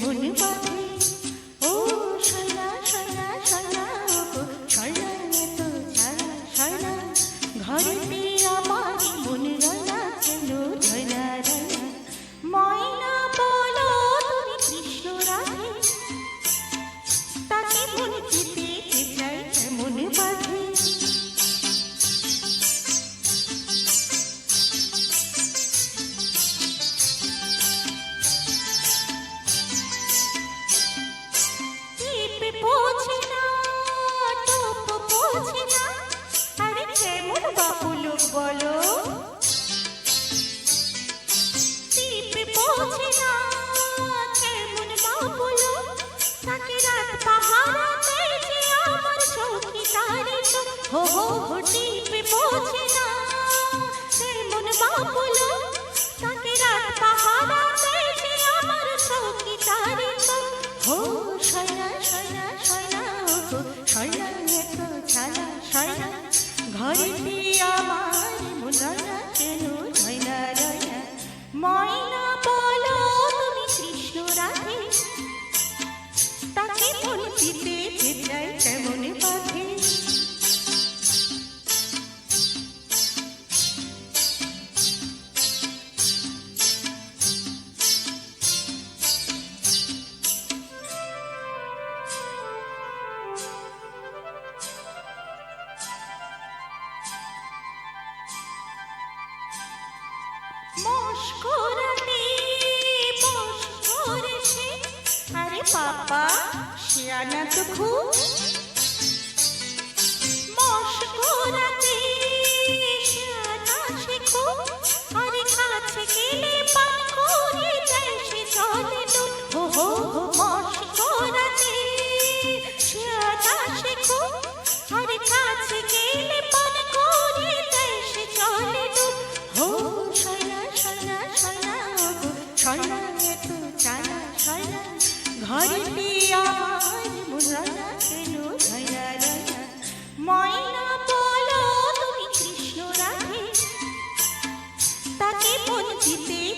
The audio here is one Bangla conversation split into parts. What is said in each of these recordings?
ভুলবা की तारीफ हो हो होती पे পাপা শিয়ানা তো খুব মস্করা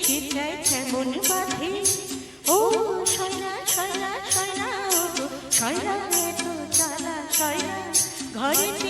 সে যায় যেমন বাঁধে। ও সয়না সয়না সয়না সয়না এত চালা সয়না ঘরে